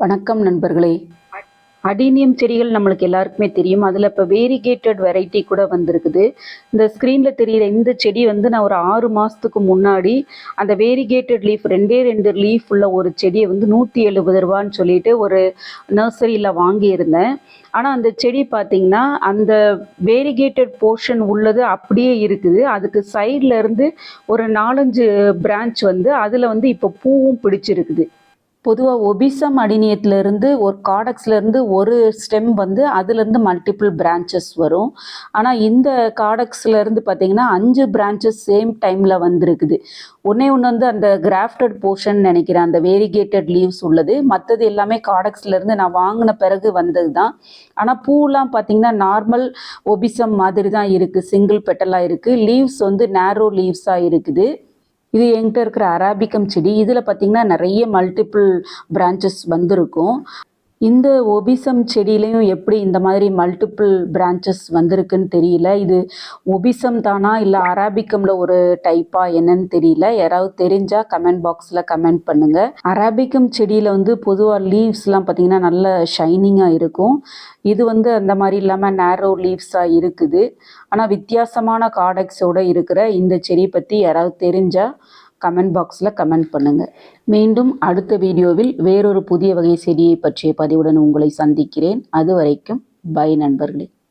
வணக்கம் நண்பர்களே. அடீனியம் செடிகள் நம்மளுக்கு எல்லாருக்குமே தெரியும். அதில் இப்போ வேரிகேட்டட் வெரைட்டி கூட வந்திருக்குது. இந்த ஸ்க்ரீனில் தெரிகிற இந்த செடி வந்து நான் ஒரு ஆறு மாதத்துக்கு முன்னாடி அந்த வேரிகேட்டட் லீஃப் ரெண்டே ரெண்டு லீஃப் உள்ள ஒரு செடியை வந்து நூற்றி எழுபது ரூபான்னு சொல்லிட்டு ஒரு நர்சரியில் வாங்கியிருந்தேன். ஆனால் அந்த செடி பார்த்தீங்கன்னா அந்த வேரிகேட்டட் போர்ஷன் உள்ளது அப்படியே இருக்குது. அதுக்கு சைடில் இருந்து ஒரு நாலஞ்சு பிரான்ச் வந்து அதில் வந்து இப்போ பூவும் பிடிச்சிருக்குது. பொதுவாக ஒபிசம் அடினியத்துலேருந்து ஒரு காடக்ஸ்லேருந்து ஒரு ஸ்டெம் வந்து அதுலேருந்து மல்டிபிள் பிரான்ச்சஸ் வரும். ஆனால் இந்த காடக்ஸ்லேருந்து பார்த்தீங்கன்னா அஞ்சு பிரான்ச்சஸ் சேம் டைமில் வந்திருக்குது. ஒன்றே ஒன்று வந்து அந்த கிராஃப்டட் போர்ஷன் நினைக்கிறேன் அந்த வேரிகேட்டட் லீவ்ஸ் உள்ளது. மற்றது எல்லாமே காடக்ஸ்லேருந்து நான் வாங்கின பிறகு வந்தது தான் ஆனால் பூலாம் பார்த்தீங்கன்னா நார்மல் ஒபிசம் மாதிரி தான் இருக்குது சிங்கிள் பெட்டலாக இருக்குது லீவ்ஸ் வந்து நேரோ லீவ்ஸாக இருக்குது. இது என்கிட்ட இருக்கிற அராபிக்கம் செடி இதில் பார்த்தீங்கன்னா நிறைய மல்டிபிள் பிரான்ச்சஸ் வந்திருக்கும். இந்த ஒபிசம் செடியிலையும் எப்படி இந்த மாதிரி மல்டிபிள் பிரான்ச்சஸ் வந்திருக்குன்னு தெரியல. இது ஒபிசம் தானா இல்லை அராபிக்கமில் ஒரு டைப்பா என்னன்னு தெரியல. யாராவது தெரிஞ்சால் கமெண்ட் பாக்ஸில் கமெண்ட் பண்ணுங்கள் அராபிக்கம் செடியில் வந்து பொதுவாக லீவ்ஸ்லாம் பார்த்தீங்கன்னா நல்ல ஷைனிங்காக இருக்கும். இது வந்து அந்த மாதிரி இல்லாமல் நேரோ லீவ்ஸாக இருக்குது. ஆனால் வித்தியாசமான காடக்ஸோடு இருக்கிற இந்த செடி பற்றி யாராவது தெரிஞ்சால் கமெண்ட் பாக்ஸில் கமெண்ட் பண்ணுங்கள் மீண்டும் அடுத்த வீடியோவில் வேறொரு புதிய வகை செடியை பற்றிய பதிவுடன் உங்களை சந்திக்கிறேன். அது வரைக்கும் பை நண்பர்களே.